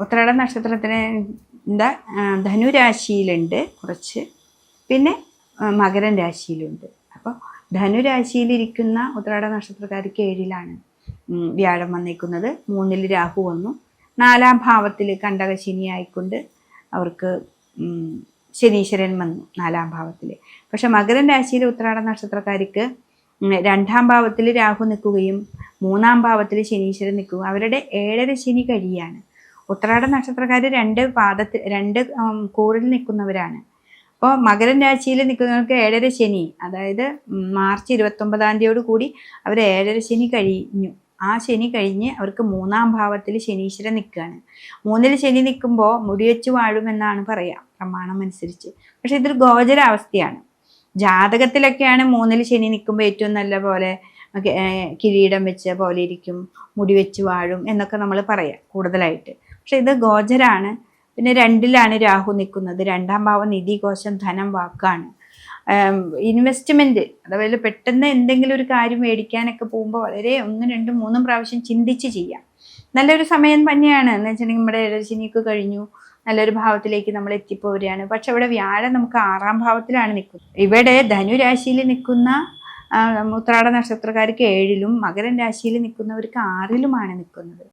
ഉത്രാട ആ, ധനുരാശിയിലുണ്ട് കുറച്ച്. പിന്നെ മകരം രാശിയിലുണ്ട്. അപ്പോൾ ധനുരാശിയിലിരിക്കുന്ന ഉത്രാട നക്ഷത്രക്കാർക്ക് ഏഴിലാണ് വ്യാഴം വന്നിരിക്കുന്നത് മൂന്നിൽ രാഹു വന്നു. നാലാം ഭാവത്തിൽ കണ്ടകശനി ആയിക്കൊണ്ട് അവർക്ക് ശനീശ്വരൻ വന്നു നാലാം ഭാവത്തിൽ പക്ഷെ മകരം രാശിയിലെ ഉത്രാട നക്ഷത്രക്കാർക്ക് രണ്ടാം ഭാവത്തിൽ രാഹു നിൽക്കുകയും മൂന്നാം ഭാവത്തിൽ ശനീശ്വരൻ നിൽക്കുകയും അവരുടെ ഏഴര ശനി കഴിയാണ്. ഉത്രാട നക്ഷത്രക്കാർ രണ്ട് പാദത്തിൽ രണ്ട് കൂറിൽ നിൽക്കുന്നവരാണ്. അപ്പോൾ മകരൻ രാശിയിൽ നിൽക്കുന്നവർക്ക് ഏഴര ശനി അതായത് മാർച്ച് ഇരുപത്തൊമ്പതാം തീയതിയോട് കൂടി അവർ ഏഴര ശനി കഴിഞ്ഞു. ആ ശനി കഴിഞ്ഞ് അവർക്ക് മൂന്നാം ഭാവത്തിൽ ശനീശ്വരൻ നിൽക്കുകയാണ്. മൂന്നിൽ ശനി നിൽക്കുമ്പോൾ മുടിവെച്ച് വാഴുമെന്നാണ് പറയാം പ്രമാണം അനുസരിച്ച്. പക്ഷെ ഇതൊരു ഗോചരാവസ്ഥയാണ്. ജാതകത്തിലൊക്കെയാണ് മൂന്നിൽ ശനി നിൽക്കുമ്പോൾ ഏറ്റവും നല്ല പോലെ കിരീടം വെച്ച പോലെ ഇരിക്കും മുടി വെച്ച് വാഴും എന്നൊക്കെ നമ്മൾ പറയാം കൂടുതലായിട്ട്. പക്ഷെ ഇത് ഗോചരാണ്. പിന്നെ രണ്ടിലാണ് രാഹു നിൽക്കുന്നത്. രണ്ടാം ഭാവം നിധി കോശം ധനം വാക്കാണ്. ഇൻവെസ്റ്റ്മെന്റ് അതായത് പെട്ടെന്ന് എന്തെങ്കിലും ഒരു കാര്യം മേടിക്കാനൊക്കെ പോകുമ്പോൾ വളരെ ഒന്നും രണ്ടും മൂന്നും പ്രാവശ്യം ചിന്തിച്ച് ചെയ്യാം. നല്ലൊരു സമയം തന്നെയാണ്. എന്ന് വെച്ചിട്ടുണ്ടെങ്കിൽ നമ്മുടെ ഇടശനിയൊക്കെ കഴിഞ്ഞു. നല്ലൊരു ഭാവത്തിലേക്ക് നമ്മൾ എത്തിപ്പോവുകയാണ് പക്ഷെ ഇവിടെ വ്യാഴം നമുക്ക് ആറാം ഭാവത്തിലാണ് നിൽക്കുന്നത്. ഇവിടെ ധനുരാശിയിൽ നിൽക്കുന്ന ഉത്രാട നക്ഷത്രക്കാർക്ക് ഏഴിലും മകരൻ രാശിയിൽ നിൽക്കുന്നവർക്ക് ആറിലുമാണ് നിൽക്കുന്നത്.